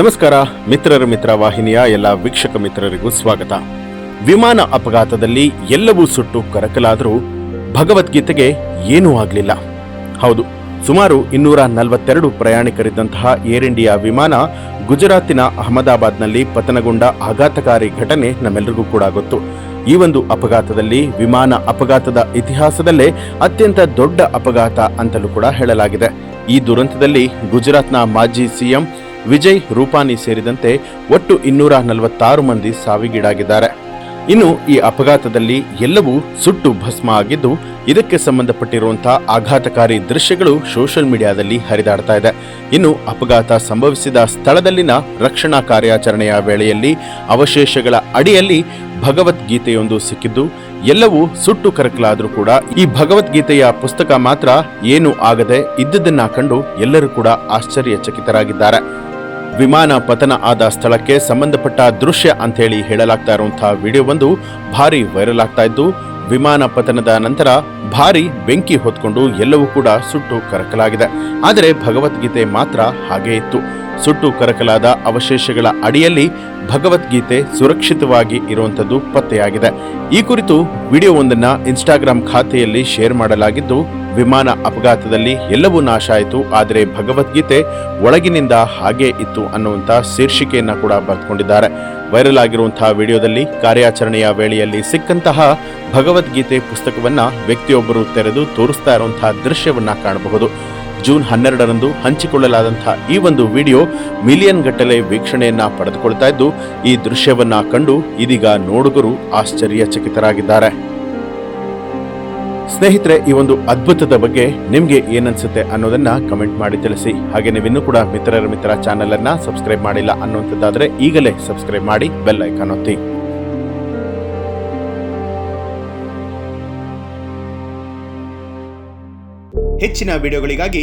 ನಮಸ್ಕಾರ, ಮಿತ್ರರ ಮಿತ್ರ ವಾಹಿನಿಯ ಎಲ್ಲ ವೀಕ್ಷಕ ಮಿತ್ರರಿಗೂ ಸ್ವಾಗತ. ವಿಮಾನ ಅಪಘಾತದಲ್ಲಿ ಎಲ್ಲವೂ ಸುಟ್ಟು ಕರಕಲಾದರೂ ಭಗವದ್ಗೀತೆಗೆ ಏನೂ ಆಗಲಿಲ್ಲ. ಹೌದು, ಸುಮಾರು ಇನ್ನೂರ ನಲವತ್ತೆರಡು ಪ್ರಯಾಣಿಕರಿದ್ದಂತಹ ಏರ್ ಇಂಡಿಯಾ ವಿಮಾನ ಗುಜರಾತಿನ ಅಹಮದಾಬಾದ್ನಲ್ಲಿ ಪತನಗೊಂಡ ಆಘಾತಕಾರಿ ಘಟನೆ ನಮ್ಮೆಲ್ಲರಿಗೂ ಕೂಡ ಗೊತ್ತು. ಈ ಒಂದು ಅಪಘಾತದಲ್ಲಿ ವಿಮಾನ ಅಪಘಾತದ ಇತಿಹಾಸದಲ್ಲೇ ಅತ್ಯಂತ ದೊಡ್ಡ ಅಪಘಾತ ಅಂತಲೂ ಕೂಡ ಹೇಳಲಾಗಿದೆ. ಈ ದುರಂತದಲ್ಲಿ ಗುಜರಾತ್ನ ಮಾಜಿ ಸಿಎಂ ವಿಜಯ್, ರೂಪಾನಿ ಸೇರಿದಂತೆ ಒಟ್ಟು ಇನ್ನೂರ ನಲವತ್ತಾರು ಮಂದಿ ಸಾವಿಗೀಡಾಗಿದ್ದಾರೆ. ಇನ್ನು ಈ ಅಪಘಾತದಲ್ಲಿ ಎಲ್ಲವೂ ಸುಟ್ಟು ಭಸ್ಮ ಆಗಿದ್ದು, ಇದಕ್ಕೆ ಸಂಬಂಧಪಟ್ಟಿರುವಂತಹ ಆಘಾತಕಾರಿ ದೃಶ್ಯಗಳು ಸೋಷಿಯಲ್ ಮೀಡಿಯಾದಲ್ಲಿ ಹರಿದಾಡ್ತಾ ಇದೆ. ಇನ್ನು ಅಪಘಾತ ಸಂಭವಿಸಿದ ಸ್ಥಳದಲ್ಲಿನ ರಕ್ಷಣಾ ಕಾರ್ಯಾಚರಣೆಯ ವೇಳೆಯಲ್ಲಿ ಅವಶೇಷಗಳ ಅಡಿಯಲ್ಲಿ ಭಗವದ್ಗೀತೆಯೊಂದು ಸಿಕ್ಕಿದ್ದು, ಎಲ್ಲವೂ ಸುಟ್ಟು ಕರಕಲಾದರೂ ಕೂಡ ಈ ಭಗವದ್ಗೀತೆಯ ಪುಸ್ತಕ ಮಾತ್ರ ಏನು ಆಗದೆ ಇದ್ದದನ್ನ ಕಂಡು ಎಲ್ಲರೂ ಕೂಡ ಆಶ್ಚರ್ಯಚಕಿತರಾಗಿದ್ದಾರೆ. ವಿಮಾನ ಪತನ ಆದ ಸ್ಥಳಕ್ಕೆ ಸಂಬಂಧಪಟ್ಟ ದೃಶ್ಯ ಅಂತೇಳಿ ಹೇಳಲಾಗ್ತಾ ಇರುವಂತಹ ವಿಡಿಯೋ ಒಂದು ಭಾರಿ ವೈರಲ್ ಆಗ್ತಾ ಇದ್ದು, ವಿಮಾನ ಪತನದ ನಂತರ ಭಾರಿ ಬೆಂಕಿ ಹೊತ್ಕೊಂಡು ಎಲ್ಲವೂ ಕೂಡ ಸುಟ್ಟು ಕರಕಲಾಗಿದೆ. ಆದರೆ ಭಗವದ್ಗೀತೆ ಮಾತ್ರ ಹಾಗೇ ಇತ್ತು. ಸುಟ್ಟು ಕರಕಲಾದ ಅವಶೇಷಗಳ ಅಡಿಯಲ್ಲಿ ಭಗವದ್ಗೀತೆ ಸುರಕ್ಷಿತವಾಗಿ ಇರುವಂಥದ್ದು ಪತ್ತೆಯಾಗಿದೆ. ಈ ಕುರಿತು ವಿಡಿಯೋ ಒಂದನ್ನು ಇನ್ಸ್ಟಾಗ್ರಾಂ ಖಾತೆಯಲ್ಲಿ ಶೇರ್ ಮಾಡಲಾಗಿದ್ದು, ವಿಮಾನ ಅಪಘಾತದಲ್ಲಿ ಎಲ್ಲವೂ ನಾಶ ಆಯಿತು, ಆದರೆ ಭಗವದ್ಗೀತೆ ಒಳಗಿನಿಂದ ಹಾಗೆ ಇತ್ತು ಅನ್ನುವಂಥ ಶೀರ್ಷಿಕೆಯನ್ನು ಕೂಡ ಬರೆದುಕೊಂಡಿದ್ದಾರೆ. ವೈರಲ್ ಆಗಿರುವಂತಹ ವಿಡಿಯೋದಲ್ಲಿ ಕಾರ್ಯಾಚರಣೆಯ ವೇಳೆಯಲ್ಲಿ ಸಿಕ್ಕಂತಹ ಭಗವದ್ಗೀತೆ ಪುಸ್ತಕವನ್ನು ವ್ಯಕ್ತಿಯೊಬ್ಬರು ತೆರೆದು ತೋರಿಸ್ತಾ ಇರುವಂತಹ ದೃಶ್ಯವನ್ನು ಕಾಣಬಹುದು. ಜೂನ್ ಹನ್ನೆರಡರಂದು ಹಂಚಿಕೊಳ್ಳಲಾದಂತಹ ಈ ಒಂದು ವಿಡಿಯೋ ಮಿಲಿಯನ್ ಗಟ್ಟಲೆ ವೀಕ್ಷಣೆಯನ್ನ ಪಡೆದುಕೊಳ್ತಾ ಇದ್ದು, ಈ ದೃಶ್ಯವನ್ನ ಕಂಡು ಇದೀಗ ನೋಡುಗರು ಆಶ್ಚರ್ಯಚಕಿತರಾಗಿದ್ದಾರೆ. ಸ್ನೇಹಿತರೆ, ಈ ಒಂದು ಅದ್ಭುತದ ಬಗ್ಗೆ ನಿಮ್ಗೆ ಏನನ್ಸುತ್ತೆ ಅನ್ನೋದನ್ನ ಕಮೆಂಟ್ ಮಾಡಿ ತಿಳಿಸಿ. ಹಾಗೆ ನೀವಿನ್ನು ಕೂಡ ಮಿತ್ರರ ಮಿತ್ರ ಚಾನೆಲ್ ಅನ್ನ ಸಬ್ಸ್ಕ್ರೈಬ್ ಮಾಡಿಲ್ಲ ಅನ್ನುವಂಥದ್ದಾದ್ರೆ ಈಗಲೇ ಸಬ್ಸ್ಕ್ರೈಬ್ ಮಾಡಿ ಬೆಲ್ ಐಕಾನ್ ಒತ್ತಿ. ಹೆಚ್ಚಿನ ವಿಡಿಯೋಗಳಿಗಾಗಿ